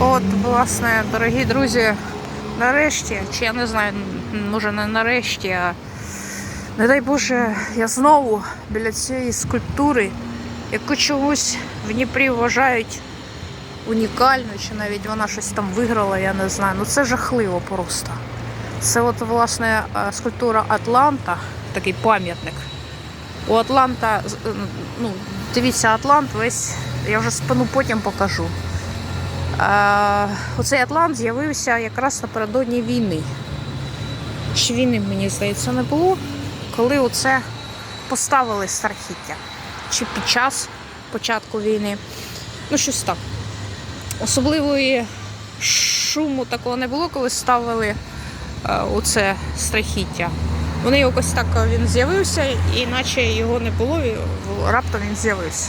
От, власне, дорогі друзі, нарешті, чи я не знаю, може не нарешті, а не дай Боже, я знову біля цієї скульптури, яку чомусь в Дніпрі вважають унікальною, чи навіть вона щось там виграла, я не знаю. Ну це жахливо просто. Це от, власне, е, скульптура Атланта, такий пам'ятник. У Атланта, е, ну, дивіться, Атлант весь, я вже спину потім покажу. Оцей Атлант з'явився якраз напередодні війни. Ще війни, мені здається, не було, коли оце поставили страхіття. Чи під час початку війни. Ну, щось так. Особливої шуму такого не було, коли ставили е, оце страхіття. Вони якось так е, він з'явився, і наче його не було, і раптом він з'явився.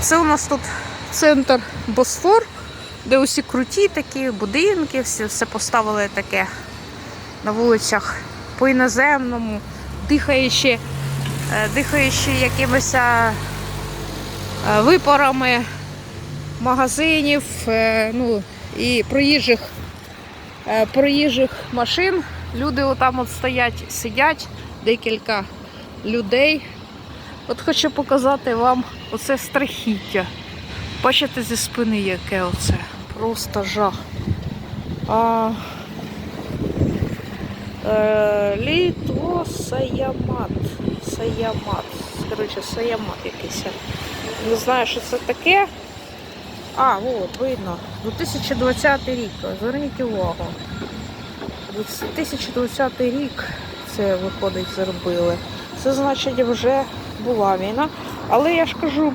Це у нас тут центр Босфор, де усі круті такі будинки, всі, все поставили таке на вулицях по іноземному, дихаючи, е, дихаючи якимись е, випарами магазинів, е, ну і проїжджих, проїжджих машин. Люди отам от стоять, сидять, декілька людей. От хочу показати вам оце страхіття. Бачите зі спини яке оце. Просто жах. А, е, Літво Саямат. Саямат. Коротше, Саямат якийсь. Не знаю, що це таке. А, от, видно. 2020 рік. Зверніть увагу. 2020 рік це виходить, зробили. Це значить вже була війна. Але я ж кажу,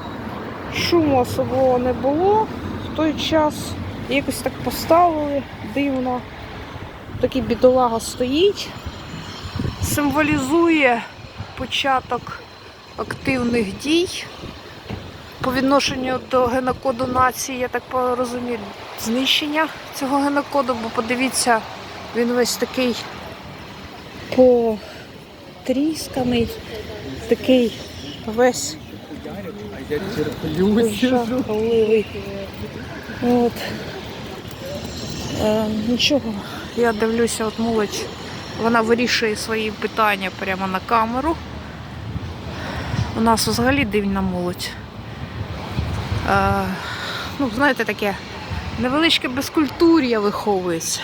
шуму особливо не було в той час. Якось так поставили дивно. Такий бідолага стоїть, символізує початок активних дій по відношенню до генокоду нації, я так розумію, знищення цього генокоду, бо подивіться, він весь такий потрісканий, такий весь жахливий. Е, нічого, я дивлюся, от молодь, вона вирішує свої питання прямо на камеру. У нас взагалі дивна молодь. Е, ну, знаєте, таке невеличке безкультур'я виховується.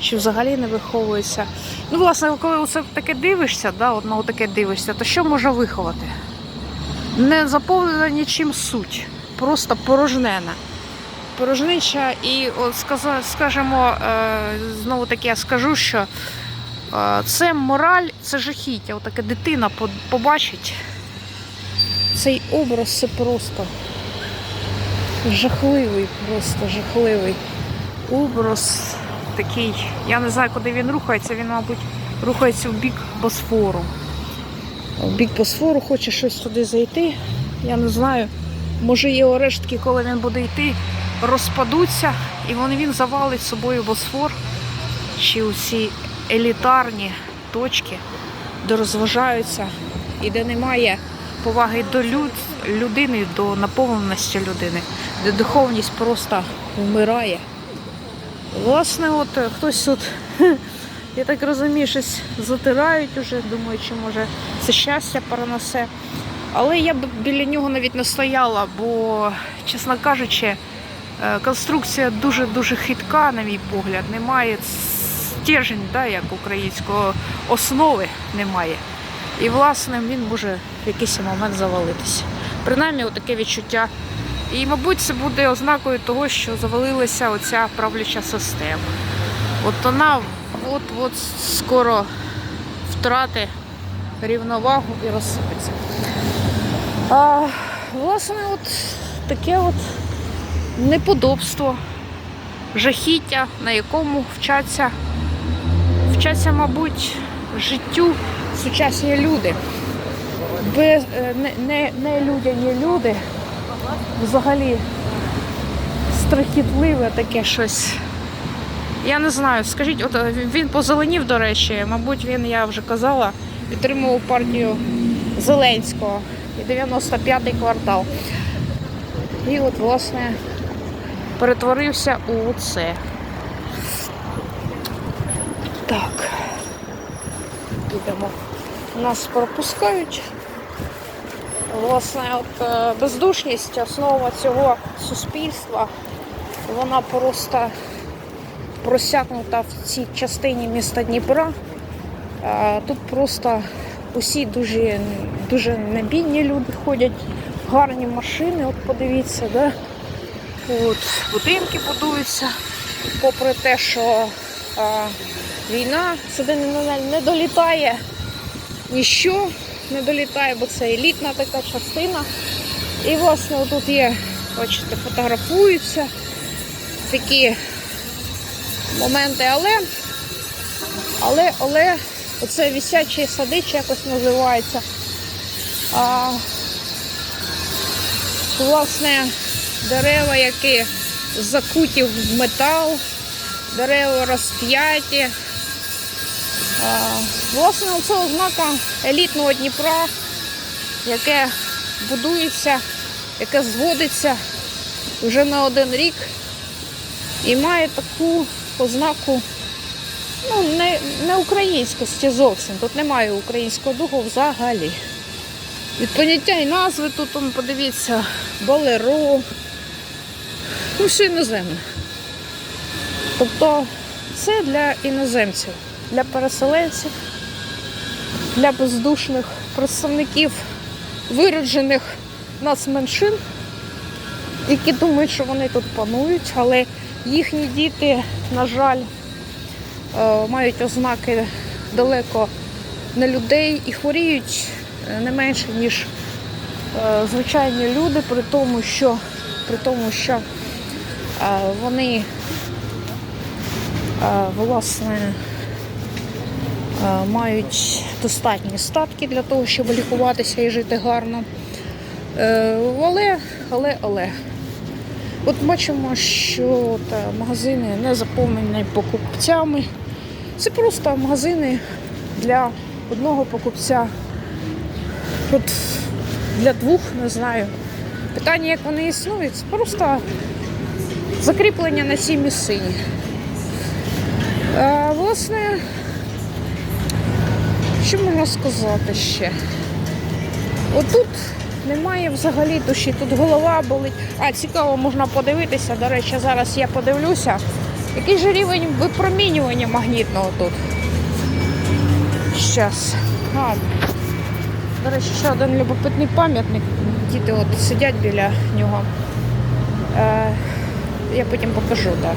Чи взагалі не виховується. Ну, власне, коли усе таке дивишся, да, на таке дивишся, то що можна виховати? Не заповнена нічим суть, просто порожнена. Порожнича, і от скажімо, е, знову таки я скажу, що е, це мораль, це жахіття. Отаке дитина побачить. Цей образ це просто жахливий, просто жахливий образ такий. Я не знаю, куди він рухається. Він, мабуть, рухається в бік Босфору. В бік Босфору хоче щось туди зайти. Я не знаю. Може його рештки, коли він буде йти, розпадуться, і він, він завалить собою Босфор чи усі елітарні точки, де розважаються і де немає поваги до люд, людини, до наповненості людини, де духовність просто вмирає. Власне, от е, хтось тут, я так розумію, щось затирають уже, думаю, чи може це щастя перенесе. Але я б біля нього навіть не стояла, бо, чесно кажучи, конструкція дуже-дуже хитка, на мій погляд. Немає стержень, да, як українського основи немає. І, власне, він може в якийсь момент завалитися. Принаймні, таке відчуття. І, мабуть, це буде ознакою того, що завалилася оця правляча система. От вона от-от скоро втрати рівновагу і розсипеться. А, власне, от таке от неподобство, жахіття, на якому вчаться, вчаться, мабуть, життю сучасні люди. Без, е, не, не, не людяні люди, взагалі страхітливе таке щось. Я не знаю, скажіть, от е, він позеленів, до речі, мабуть, він, я вже казала, підтримував партію Зеленського і 95-й квартал. І от, власне, перетворився у це. Так. Підемо. Нас пропускають. Власне, от е, бездушність, основа цього суспільства, вона просто просякнута в цій частині міста Дніпра. Е, Тут просто усі дуже, дуже небідні люди ходять, гарні машини, от подивіться, да? От, будинки будуються, попри те, що а, війна сюди не, не, долітає ніщо не долітає, бо це елітна така частина. І власне тут є, бачите, фотографуються такі моменти, але, але, але оце висячі сади чи якось називається. А, власне, дерева, які закуті в метал, дерева розп'яті. Власне, це ознака елітного Дніпра, яке будується, яке зводиться вже на один рік і має таку ознаку ну, не, не українськості зовсім. Тут немає українського духу взагалі. Від поняття і назви тут, подивіться, болеро, ну все іноземне. Тобто це для іноземців, для переселенців, для бездушних представників вироджених нацменшин, які думають, що вони тут панують, але їхні діти, на жаль, е, мають ознаки далеко не людей і хворіють е, не менше, ніж е, звичайні люди, при тому, що, при тому, що вони е, власне е, мають достатні статки для того, щоб лікуватися і жити гарно. Е, Але, але, але. От бачимо, що е, магазини не заповнені покупцями. Це просто магазини для одного покупця. От для двох, не знаю. Питання, як вони існують, це просто закріплення на цій місцині. Е, власне, що можна сказати ще? Отут немає взагалі душі, тут голова болить. А, цікаво, можна подивитися. До речі, зараз я подивлюся. Який же рівень випромінювання магнітного тут? Щас. А, до речі, ще один любопитний пам'ятник. Діти от сидять біля нього. Е, я потім покажу, так.